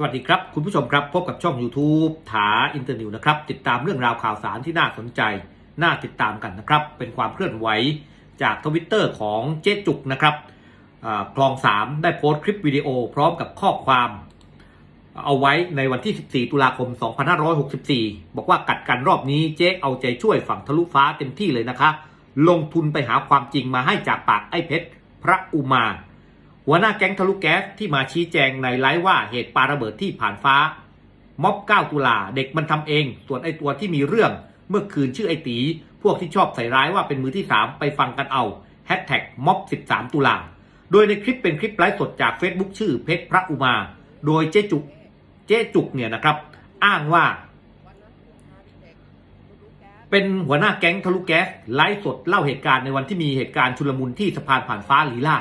สวัสดีครับ คุณผู้ชมครับ พบกับช่อง YouTube ถาอินเตอร์นิวนะครับ ติดตามเรื่องราวข่าวสารที่น่าสนใจ น่าติดตามกันนะครับ เป็นความเคลื่อนไหวจากทวิตเตอร์ของเจ๊จุกนะครับคลอง 3 ได้โพสต์คลิปวิดีโอพร้อมกับข้อความเอาไว้ในวันที่ 14 ตุลาคม 2564 บอกว่ากัดกันรอบนี้เจ๊เอาใจช่วยฝั่งทะลุฟ้าเต็มที่เลยนะคะ ลงทุนไปหาความจริงมาให้จากปากไอ้เพชรพระอุมา หัวหน้าแก๊งทะลุแก๊สที่มาชี้แจงในไลฟ์ว่าเหตุปาระเบิดที่ผ่านฟ้า ม็อบ 9 ตุลาเด็กมันทำเอง ส่วนไอตัวที่มีเรื่อง เมื่อคืนชื่อไอตี พวกที่ชอบใส่ร้ายว่าเป็นมือที่ 3 ไปฟังกันเอาแฮชแท็กม็อบ13 ตุลา โดยในคลิปเป็นคลิปไลฟ์สดจาก Facebook ชื่อเพชรพระอุมา โดยเจ๊จุกเจ๊จุกเนี่ยนะครับ อ้างว่า เป็นหัวหน้าแก๊งทะลุแก๊สไลฟ์สดเล่าเหตุการณ์ในวันที่มีเหตุการณ์ชุลมุนที่สะพานผ่านฟ้าลีลา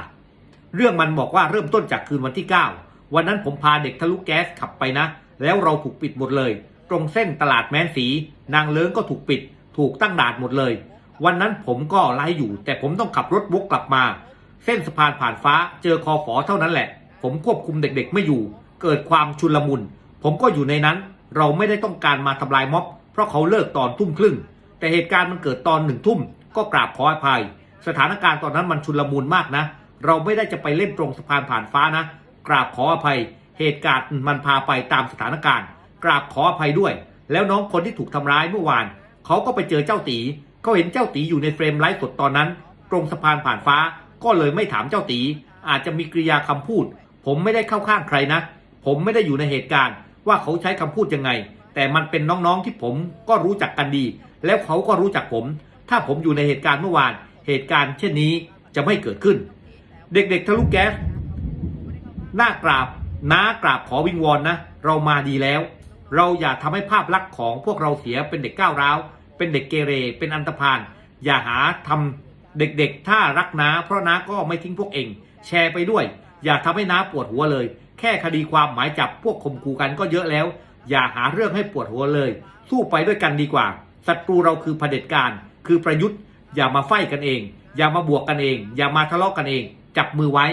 เรื่องมันบอกว่าเริ่มต้นจากคืนวันที่ 9 วันนั้นผมพาเด็กทะลุแก๊สขับไปนะ แล้วเราถูกปิดหมดเลย ตรงเส้นตลาดแมนสี นางเลิ้งก็ถูกปิด ถูกตั้งด่านหมดเลย วันนั้นผมก็ไล่อยู่ แต่ผมต้องขับรถวกกลับมา เส้นสะพานผ่านฟ้าเจอคอฝอเท่านั้นแหละ ผมควบคุมเด็กๆไม่อยู่ เกิดความชุลมุน ผมก็อยู่ในนั้น เราไม่ได้ต้องการมาทำลายม็อบ เพราะเขาเลิกตอนทุ่มครึ่ง แต่เหตุการณ์มันเกิดตอนหนึ่งทุ่ม ก็กราบขออภัย สถานการณ์ตอนนั้นมันชุลมุนมากนะ เราไม่ได้จะไปเล่นตรงสะพานผ่านฟ้านะ กราบขออภัย เหตุการณ์มันพาไปตามสถานการณ์ กราบขออภัยด้วย แล้วน้องคนที่ถูกทำร้ายเมื่อวาน เขาก็ไปเจอเจ้าตีเขาเห็นเจ้าตีอยู่ในเฟรมไลฟ์สดตอนนั้น ตรงสะพานผ่านฟ้า ก็เลยไม่ถามเจ้าตี อาจจะมีกริยาคำพูด ผมไม่ได้เข้าข้างใครนะ ผมไม่ได้อยู่ในเหตุการณ์ ว่าเขาใช้คำพูดยังไง แต่มันเป็นน้องๆที่ผมก็รู้จักกันดี แล้วเขาก็รู้จักผม ถ้าผมอยู่ในเหตุการณ์เมื่อวาน เหตุการณ์เช่นนี้จะไม่เกิดขึ้น เด็กๆทะลุแก๊สหน้ากราบน้ากราบขอวิงวอนนะ เรามาดีแล้ว เราอย่าทำให้ภาพลักษณ์ของพวกเราเสียเป็นเด็กก้าวร้าว เป็นเด็กเกเร เป็นอันตรพาน อย่าหาทำเด็กๆ ถ้ารักน้า เพราะน้าก็ไม่ทิ้งพวกเอง แชร์ไปด้วย อย่าทำให้น้าปวดหัวเลย แค่คดีความหมายจับพวกข่มขู่กันก็เยอะแล้ว อย่าหาเรื่องให้ปวดหัวเลย สู้ไปด้วยกันดีกว่าศัตรูเราคือเผด็จการ คือประยุทธ์ อย่ามาไฟกันเอง อย่ามาบวกกันเอง อย่ามาทะเลาะกันเอง จับมือไว้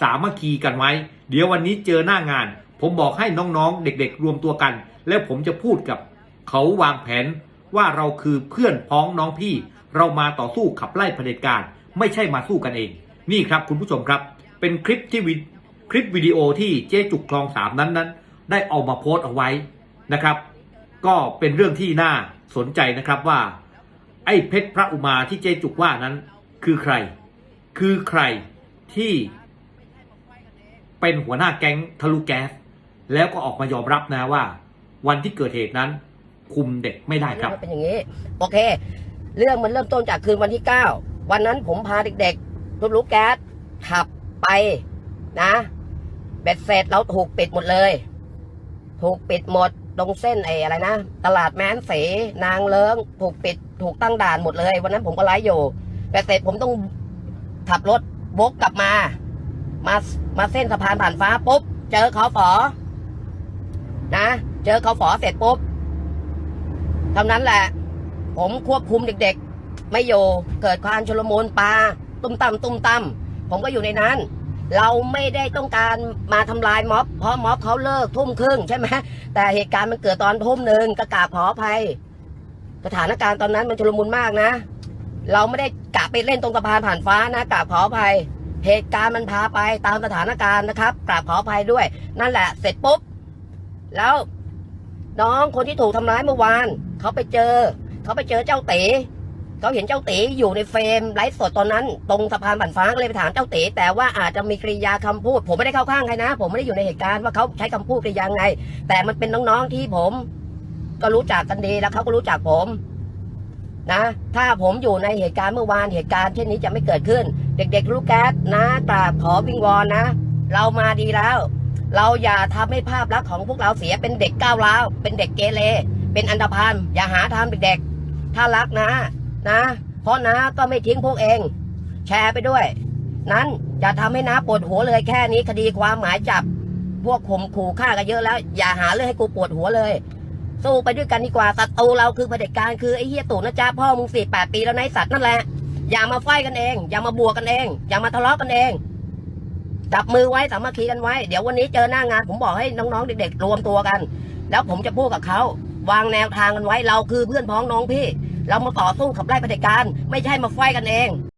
สามัคคีกันไว้ เดี๋ยววันนี้เจอหน้างาน ผมบอกให้น้องๆ เด็กๆ รวมตัวกัน แล้วผมจะพูดกับ เขาวางแผนว่าเราคือเพื่อนพ้องน้องพี่ เรามาต่อสู้ขับไล่เผด็จการ ไม่ใช่มาสู้กันเอง นี่ครับคุณผู้ชมครับ เป็นคลิปที่วิคลิปวิดีโอที่เจ๊จุกคลองสามนั้นนั้น ได้เอามาโพสต์เอาไว้นะครับ ก็เป็นเรื่องที่น่าสนใจนะครับว่า ไอ้เพชรพระอุมาที่เจ๊จุกว่านั้น คือใคร คือใคร ที่เป็นหัวหน้าแก๊งทะลุแก๊ส แล้วก็ออกมายอมรับนะว่า วันที่เกิดเหตุนั้น คุมเด็กไม่ได้ครับเป็นอย่างนี้ โอเค เรื่องมันเริ่มต้นจากคืนวันที่เก้าวันนั้นผมพาเด็กๆรถลุแก๊สขับไปนะเบ็ดเสร็จเราถูกปิดหมดเลย ถูกปิดหมดตรงเส้นไอ้อะไรนะ ตลาดแม้นเสนางเลิงถูกปิดถูกตั้งด่านหมดเลย วันนั้นผมก็ไลฟ์อยู่แต่เสร็จผมต้องขับรถ วกกลับมา มามาเส้นสะพานผ่านฟ้าปุ๊บ เจอเขาฝอ นะ เจอเขาฝอเสร็จปุ๊บเท่านั้นแหละ ผมควบคุมเด็กๆ ไม่อยู่เกิดความชุลมุนปลาตุ้มตั้มตุ้มตั้มผมก็อยู่ในนั้น เราไม่ได้ต้องการมาทำลายม็อบ เพราะม็อบเขาเลิกทุ่มครึ่งใช่ไหมแต่เหตุการณ์มันเกิดตอนทุ่มหนึ่งก็กราบขออภัยสถานการณ์ตอนนั้นมันชุลมุนมากนะ เราไม่ได้กะไปเล่นตรงสะพานผ่านฟ้านะกราบขออภัยเหตุการณ์มันพาไปตามสถานการณ์นะครับกราบขออภัยด้วย นั่นแหละ เสร็จปุ๊บ แล้ว น้องคนที่ถูกทำร้ายเมื่อวานเขาไปเจอ เขาไปเจอเจ้าเต๋เขาเห็นเจ้าเต๋อยู่ในเฟรมไลฟ์สดตอนนั้น ตรงสะพานบันฟ้าก็เลยไปถามเจ้าเต๋แต่ว่าอาจจะมีกริยาคำพูด ผมไม่ได้เข้าข้างใครนะ ผมไม่ได้อยู่ในเหตุการณ์ว่าเขาใช้คำพูดกริยาไง แต่มันเป็นน้องๆที่ผม ก็รู้จักกันดีแล้วเขาก็รู้จักผม นะ ถ้าผมอยู่ในเหตุการณ์เมื่อวานเหตุการณ์เช่นนี้จะไม่เกิดขึ้น เด็กๆลูกแก๊สนะกราบขอวิงวอนนะ เรามาดีแล้ว เราอย่าทำให้ภาพลักษณ์ของพวกเราเสียเป็นเด็กก้าวร้าวเป็นเด็กเกเรเป็นอันธพาลอย่าหาทำเด็กๆ ถ้ารักนะนะ เพราะนะก็ไม่ทิ้งพวกเอง แชร์ไปด้วย นั้นอย่าทำให้น้าปวดหัวเลยแค่นี้คดีความหมายจับ พวกข่มขู่ฆ่ากันเยอะแล้ว อย่าหาเรื่องให้กูปวดหัวเลย สู้ไปด้วยกันดีกว่าศัตรูเราคือเผด็จการคือไอ้เหี้ยตู่นะจ๊ะพ่อมึงสี่แปดปีแล้วนายสัตว์นั่นแหละ อย่ามาไฟกันเอง อย่ามาบวกกันเอง อย่ามาทะเลาะกันเองจับมือไว้สามัคคีกันไว้ เดี๋ยววันนี้เจอหน้างาน ผมบอกให้น้องๆเด็กๆรวมตัวกัน แล้วผมจะพูดกับเขาวางแนวทางกันไว้เราคือเพื่อนพ้องน้องพี่ เรามาต่อสู้ขับไล่เผด็จการ ไม่ใช่มาไฟกันเอง